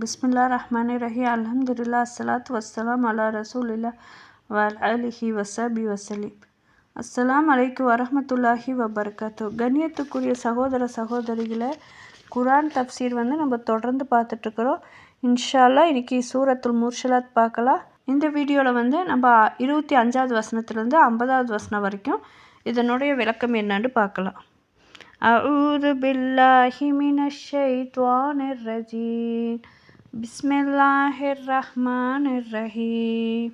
பிஸ்மில்லா ரஹ்மான் ரஹி அலமதுல்லா அஸ்லாத் வசலாம் அலா ரசூலில்லா அலிஹி வசபி வசலீம் அஸ்லாம் அலைக்கு வரமத்துல்லாஹி வபர்கத்து கண்ணியத்துக்குரிய சகோதர சகோதரிகளை குரான் தப்சீர் வந்து நம்ம தொடர்ந்து பார்த்துட்ருக்குறோம் இன்ஷால்லா இன்றைக்கி சூரத்துல் முர்ஷலாத் பார்க்கலாம். இந்த வீடியோவில் வந்து நம்ம இருபத்தி அஞ்சாவது வசனத்துலேருந்து ஐம்பதாவது வசனம் வரைக்கும் இதனுடைய விளக்கம் என்னன்னு பார்க்கலாம். அவுது பில்லாஹி மினஷை துவானிர் ரஜீன் بسم الله الرحمن الرحيم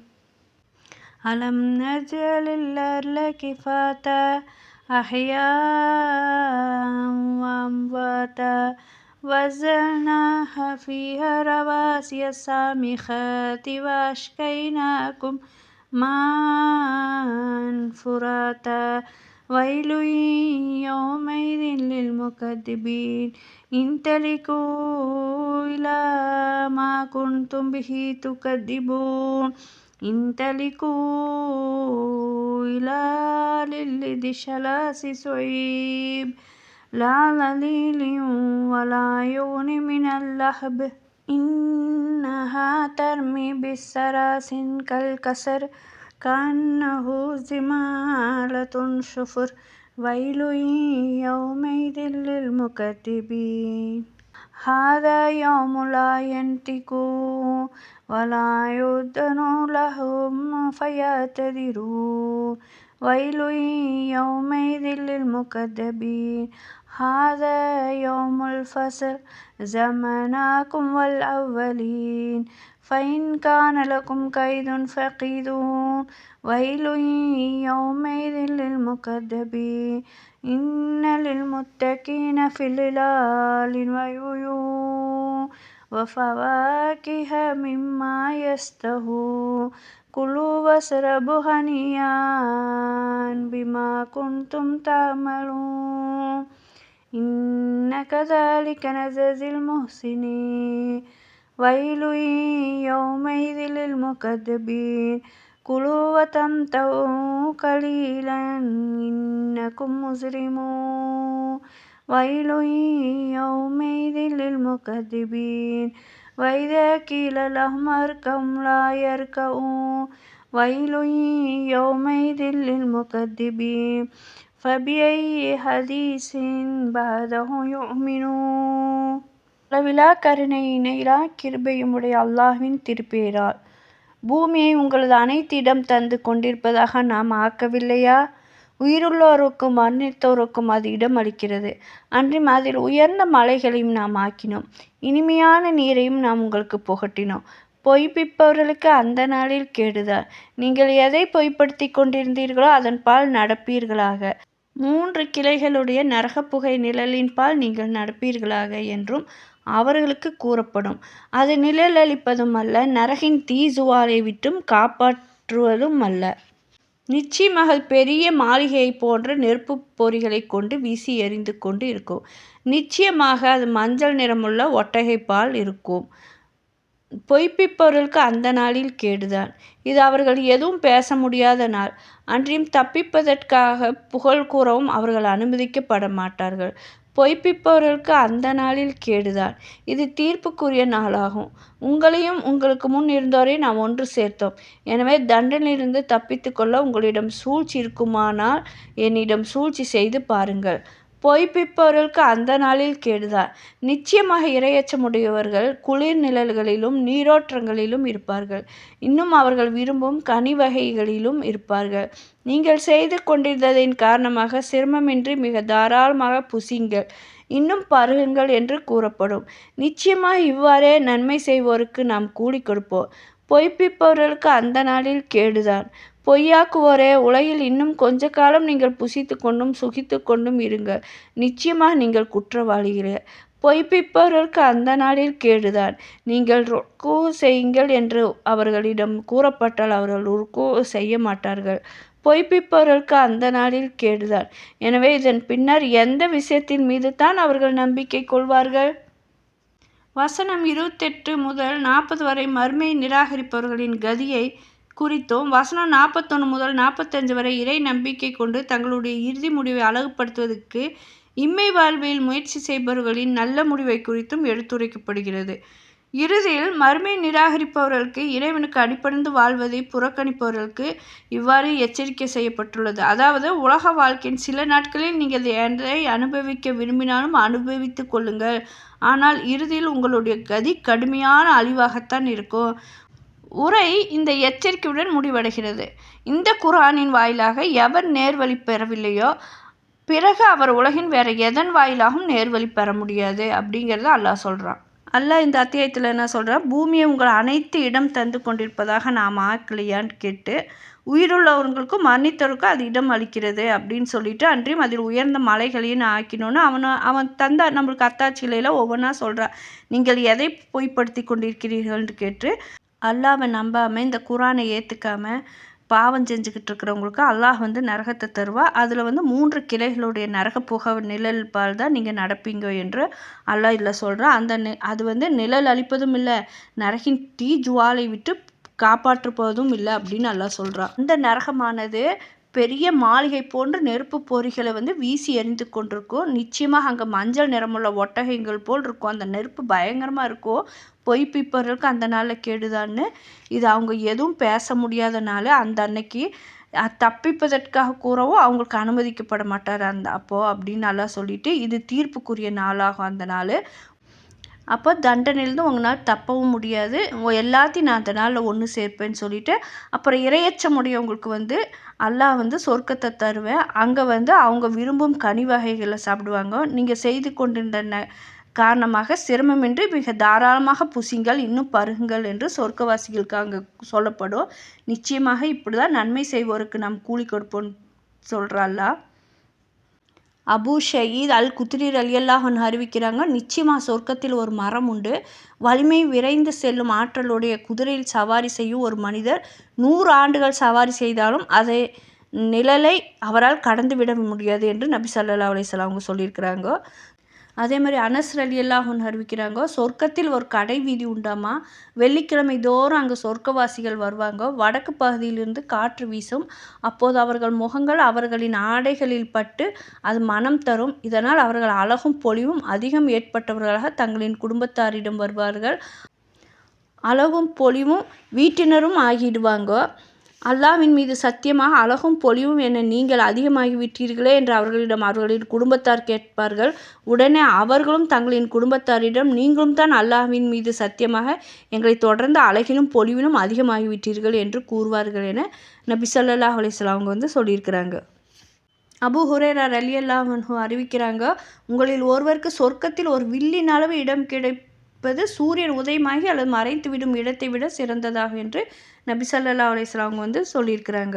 ألم نجعل الأرض كفاتا أحياء وأمواتا وزلناها فيها رواسي سامخات وأسقيناكم ماء فراتا ويل يومئذ للمكذبين انطلقوا إلى ما كنتم به تكذبون انطلقوا إلى للذي شلاس سعيب لا ظليل ولا يغني من اللهب إنها ترمي بالسراس كالكسر كأنه زمالة شفر ويل يومئذ للمكذبين. هذا يوم لا ينطقون ولا يؤذن لهم فيعتذرون ويل يومئذ للمكذبين. هذا يوم الفصل زمناكم والأولين. فإن كان لكم كيد فقيدون. ويل يومئذ للمكذبين. إن للمتقين في ظلال وعيون. وفواكه مما يشتهون كلوا واشربوا هنيئا بما كنتم تعملون. إن كذلك نجزي المحسنين ويل يومئذ للمكذبين كلوا وتمتعوا قليلا إنكم مجرمون ويل يومئذ للمكذبين وإذا قيل لهم اركعوا لا يركعون ويل يومئذ للمكذبين فبأي حديث بعده يؤمنون அளவிலா கருணையினைலா கிருபையுமுடைய அல்லாஹ்வின் திருப்பேரால் பூமியை உங்களது அனைத்திடம் தந்து கொண்டிருப்பதாக நாம் ஆக்கவில்லையா உயிருள்ளோருக்கும் மரணித்தோருக்கும் அது இடம் அளிக்கிறது அன்றும் அதில் உயர்ந்த மலைகளையும் நாம் ஆக்கினோம் இனிமையான நீரையும் நாம் உங்களுக்கு புகட்டினோம் பொய்ப்பிப்பவர்களுக்கு அந்த நாளில் கேடுதான் நீங்கள் எதை பொய்ப்படுத்தி கொண்டிருந்தீர்களோ அதன் பால் நடப்பீர்களாக மூன்று கிளைகளுடைய நரகப்புகை நிழலின்பால் நீங்கள் நடப்பீர்களாக என்றும் அவர்களுக்கு கூறப்படும். அது நிழலளிப்பதும் அல்ல நரகின் தீ ஜுவாலை விட்டும் காப்பாற்றுவதும் அல்ல. நிச்சயமாக பெரிய மாளிகையை போன்ற நெருப்பு பொறிகளை கொண்டு வீசி எறிந்து கொண்டு இருக்கும். நிச்சயமாக அது மஞ்சள் நிறமுள்ள ஒட்டகைப்பால் இருக்கும். பொய்ப்பிப்பவர்களுக்கு அந்த நாளில் கேடுதான். இது அவர்கள் எதுவும் பேச முடியாத நாள். அன்றியும் தப்பிப்பதற்காக புகழ் கூறவும் அவர்கள் அனுமதிக்கப்பட மாட்டார்கள். பொய்ப்பிப்பவர்களுக்கு அந்த நாளில் கேடுதான். இது தீர்ப்புக்குரிய நாளாகும். உங்களையும் உங்களுக்கு முன் இருந்தோரை நாம் ஒன்று சேர்த்தோம். எனவே தண்டனிலிருந்து தப்பித்து கொள்ள உங்களிடம் சூழ்ச்சி இருக்குமானால் என்னிடம் சூழ்ச்சி செய்து பாருங்கள். பொய்ப்பிப்பவர்களுக்கு அந்த நாளில் கேடுதான். நிச்சயமாக இரையச்சமுடையவர்கள் குளிர் நிழல்களிலும் நீரோற்றங்களிலும் இருப்பார்கள். இன்னும் அவர்கள் விரும்பும் கனி வகைகளிலும் இருப்பார்கள். நீங்கள் செய்து கொண்டிருந்ததின் காரணமாக சிரமமின்றி மிக தாராளமாக புசிங்கள். இன்னும் பருகுங்கள் என்று கூறப்படும். நிச்சயமாக இவ்வாறே நன்மை செய்வோருக்கு நாம் கூலி கொடுப்போம். பொய்ப்பிப்பவர்களுக்கு அந்த நாளில் கேடுதான். பொய்யாக்குவோரே உலகில் இன்னும் கொஞ்ச காலம் நீங்கள் புசித்து கொண்டும் சுகித்து கொண்டும் இருங்கள். நிச்சயமாக நீங்கள் குற்றவாளிகளே. பொய்ப்பிப்பவர்களுக்கு அந்த நாளில் கேடுதான். நீங்கள் ருக்கு செய்யுங்கள் என்று அவர்களிடம் கூறப்பட்டால் அவர்கள் ருக்கு செய்ய மாட்டார்கள். பொய்ப்பிப்பவர்களுக்கு அந்த நாளில் கேடுதான். எனவே இதன் பின்னர் எந்த விஷயத்தின் மீது தான் அவர்கள் நம்பிக்கை கொள்வார்கள்? வசனம் இருபத்தெட்டு முதல் நாற்பது வரை மறுமையை நிராகரிப்பவர்களின் கதியை குறித்தும். வசனம் நாற்பத்தொன்று முதல் நாற்பத்தஞ்சு வரை இறை நம்பிக்கை கொண்டு தங்களுடைய இறுதி முடிவை அழகுபடுத்துவதற்கு இம்மை வாழ்வில் முயற்சி செய்பவர்களின் நல்ல முடிவை குறித்தும் எடுத்துரைக்கப்படுகிறது. இறுதியில் மறுமை நிராகரிப்பவர்களுக்கு இறைவனுக்கு அடிப்படைந்து வாழ்வதை புறக்கணிப்பவர்களுக்கு இவ்வாறு எச்சரிக்கை செய்யப்பட்டுள்ளது. அதாவது உலக வாழ்க்கையின் சில நாட்களில் நீங்கள் எதை அனுபவிக்க விரும்பினாலும் அனுபவித்து கொள்ளுங்கள். ஆனால் இறுதியில் உங்களுடைய கதி கடுமையான அழிவாகத்தான் இருக்கும். உரை இந்த எச்சரிக்கையுடன் முடிவடைகிறது. இந்த குரானின் வாயிலாக எவர் நேர்வழி பெறவில்லையோ பிறகு அவர் உலகின் வேற எதன் வாயிலாகவும் நேர்வழி பெற முடியாது அப்படிங்கிறத அல்லாஹ் சொல்கிறான் அல்லாஹ் இந்த அத்தியாயத்தில் என்ன சொல்கிறான் பூமியை உங்கள் அனைத்து இடம் தந்து கொண்டிருப்பதாக நாம் ஆக்கலையான்னு கேட்டு உயிருள்ளவர்களுக்கும் மன்னித்தவருக்கும் அது இடம் அளிக்கிறது அப்படின்னு சொல்லிட்டு அன்றையும் அதில் உயர்ந்த மலைகளையும் ஆக்கினோன்னு அவனை அவன் தந்த நம்மளுக்கு அத்தாட்சியில ஒவ்வொன்றா சொல்கிறான் நீங்கள் எதை பொய்ப்படுத்தி கொண்டிருக்கிறீர்கள்னு கேட்டு அல்லாவை நம்பாமல் இந்த குரானை ஏற்றுக்காமல் பாவம் செஞ்சுக்கிட்டு இருக்கிறவங்களுக்கு அல்லாஹ் வந்து நரகத்தை தருவா. அதில் வந்து மூன்று கிளைகளுடைய நரக புக நிழல் பால் தான் நீங்கள் நடப்பீங்க என்று அல்லாஹ் இதில் சொல்கிறா அந்த அது வந்து நிழல் அளிப்பதும் இல்லை நரகின் தீ ஜுவாலை விட்டு காப்பாற்றுப்பதும் இல்லை அப்படின்னு அல்லாஹ் சொல்கிறான் இந்த நரகமானது பெரிய மாளிகை போன்ற நெருப்பு பொறிகளை வந்து வீசி எறிந்து கொண்டிருக்கும். நிச்சயமாக அங்கே மஞ்சள் நிறமுள்ள ஒட்டகைகள் போல் இருக்கும். அந்த நெருப்பு பயங்கரமாக இருக்கும். பொய் பிப்பர்களுக்கு அந்த நாளில் கேடுதான்னு. இது அவங்க எதுவும் பேச முடியாதனால அந்த அன்னைக்கு தப்பிப்பதற்காக கூறவும் அவங்களுக்கு அனுமதிக்கப்பட மாட்டார் அந்த அப்போது அப்படின்னு நல்லா சொல்லிட்டு இது தீர்ப்புக்குரிய நாளாகும் அந்த நாள். அப்போ தண்டனையிலேருந்து உங்களால் தப்பவும் முடியாது. எல்லாத்தையும் நான் அந்த நாளில் ஒன்று சேர்ப்பேன்னு சொல்லிட்டு அப்புறம் இரையச்சம் உடையவங்களுக்கு வந்து அல்லாஹ் வந்து சொர்க்கத்தை தருவேன் அங்கே வந்து அவங்க விரும்பும் கனி வகைகளை சாப்பிடுவாங்க. நீங்கள் செய்து கொண்டிருந்த ந காரணமாக சிரமமின்றி மிக தாராளமாக புசிங்கள் இன்னும் பருகுங்கள் என்று சொர்க்கவாசிகளுக்கு அங்கே சொல்லப்படும். நிச்சயமாக இப்படி தான் நன்மை செய்வோருக்கு நாம் கூலி கொடுப்போம் சொல்கிறாள்லா அபு ஷயீத் அல் குத்ரி ரலியல்லாஹன் அறிவிக்கிறாங்க நிச்சயமாக சொர்க்கத்தில் ஒரு மரம் உண்டு. வலிமை விரைந்து செல்லும் ஆற்றலுடைய குதிரையில் சவாரி செய்யும் ஒரு மனிதர். நூறு ஆண்டுகள் சவாரி செய்தாலும் அதை நிழலை அவரால் கடந்து விட முடியாது என்று நபி சல்லா அலிஸ்லாம் அவங்க சொல்லியிருக்கிறாங்க. அதே மாதிரி அனஸ் அலி ஒன்று அறிவிக்கிறாங்க. சொர்க்கத்தில் ஒரு கடை வீதி உண்டாமா? வெள்ளிக்கிழமை தோறும் அங்கே சொர்க்கவாசிகள் வருவாங்க. வடக்கு பகுதியிலிருந்து காற்று வீசும். அப்போது அவர்கள் முகங்கள் அவர்களின் ஆடைகளில் பட்டு அது மனம் தரும். இதனால் அவர்கள் அழகும் பொலிவும் அதிகம் ஏற்பட்டவர்களாக தங்களின் குடும்பத்தாரிடம் வருவார்கள். அழகும் பொலிவும் வீட்டினரும் ஆகிடுவாங்க. அல்லாவின் மீது சத்தியமாக அழகும் பொலிவும் என நீங்கள் அதிகமாகி விட்டீர்களே என்று அவர்களிடம் அவர்களின் குடும்பத்தார் கேட்பார்கள். உடனே அவர்களும் தங்களின் குடும்பத்தாரிடம் நீங்களும் தான் அல்லாஹ்வின் மீது சத்தியமாக எங்களை தொடர்ந்து அழகிலும் பொலிவிலும் அதிகமாகிவிட்டீர்கள் என்று கூறுவார்கள் என நபி சல்லாஹ் அலிஸ்லாம் அவங்க வந்து சொல்லியிருக்கிறாங்க. அபு ஹுரேரா அலி அல்லாஹ் அறிவிக்கிறாங்க உங்களில் ஒருவருக்கு சொர்க்கத்தில் ஒரு வில்லின் அளவு இடம் கிடை இருப்பது சூரியன் உதயமாகி அல்லது மறைத்து விடும் இடத்தை விட சிறந்ததாக என்று நபி சல்லா அலிஸ்லாம் வந்து சொல்லியிருக்கிறாங்க.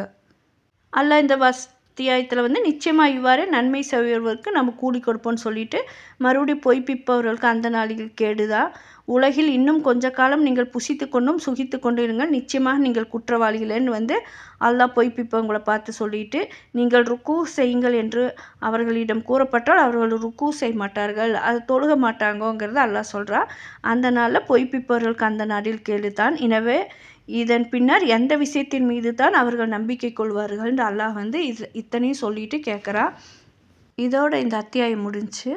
அல்ல இந்த வஸ் அத்தியாயத்தில் வந்து நிச்சயமாக இவ்வாறு நன்மை செய்வர்களுக்கு நம்ம கூலி கொடுப்போம்னு சொல்லிட்டு மறுபடியும் பொய்ப்பிப்பவர்களுக்கு அந்த நாளில் கேடுதான். உலகில் இன்னும் கொஞ்ச காலம் நீங்கள் புசித்து கொண்டும் சுகித்து கொண்டு இருங்கள் நிச்சயமாக நீங்கள் குற்றவாளிகளேன்னு வந்து அல்லாஹ் பொய்ப்பிப்பவங்களை பார்த்து சொல்லிட்டு நீங்கள் ருக்கு செய்யுங்கள் என்று அவர்களிடம் கூறப்பட்டால் அவர்கள் ருக்கு செய்ய மாட்டார்கள் அது தொழுக மாட்டாங்கங்கிறத அல்லாஹ் சொல்கிறா அந்த நாளில் பொய்ப்பிப்பவர்களுக்கு அந்த நாளில் கேளுதான் எனவே இதன் பின்னர் எந்த விஷயத்தின் மீது தான் அவர்கள் நம்பிக்கை கொள்வார்கள் அல்லாஹ் வந்து இது இத்தனையும் சொல்லிட்டு கேட்குறா. இதோட இந்த அத்தியாயம் முடிஞ்சு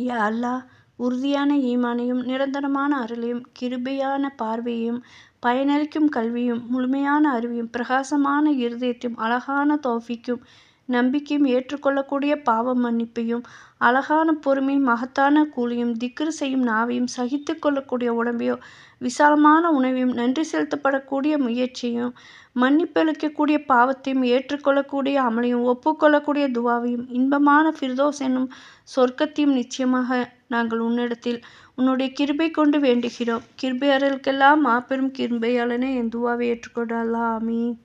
யா அல்லாஹ் உறுதியான ஈமானையும் நிரந்தரமான அருளையும் கிருபையான பார்வையும் பயனளிக்கும் கல்வியும் முழுமையான அறிவையும் பிரகாசமான இருதயத்தையும் அழகான தோஃபிக்கும் நம்பிக்கையும் ஏற்றுக்கொள்ளக்கூடிய பாவ மன்னிப்பையும் அழகான பொறுமையும் மகத்தான கூலியும் திக்ரு செய்யும் நாவையும் சகித்து கொள்ளக்கூடிய உடம்பையோ விசாலமான உணவையும் நன்றி செலுத்தப்படக்கூடிய முயற்சியும் மன்னிப்பளிக்கக்கூடிய பாவத்தையும் ஏற்றுக்கொள்ளக்கூடிய அமலையும் ஒப்புக்கொள்ளக்கூடிய துவாவையும் இன்பமான ஃபிர்தோஸ் என்னும் சொர்க்கத்தையும் நிச்சயமாக நாங்கள் உன்னிடத்தில் உன்னுடைய கிருபை கொண்டு வேண்டுகிறோம். கிருபையாளர்களுக்கெல்லாம் மாபெரும் கிருபையாளனே என் துவாவை ஏற்றுக்கொண்டாலா. ஆமீன்.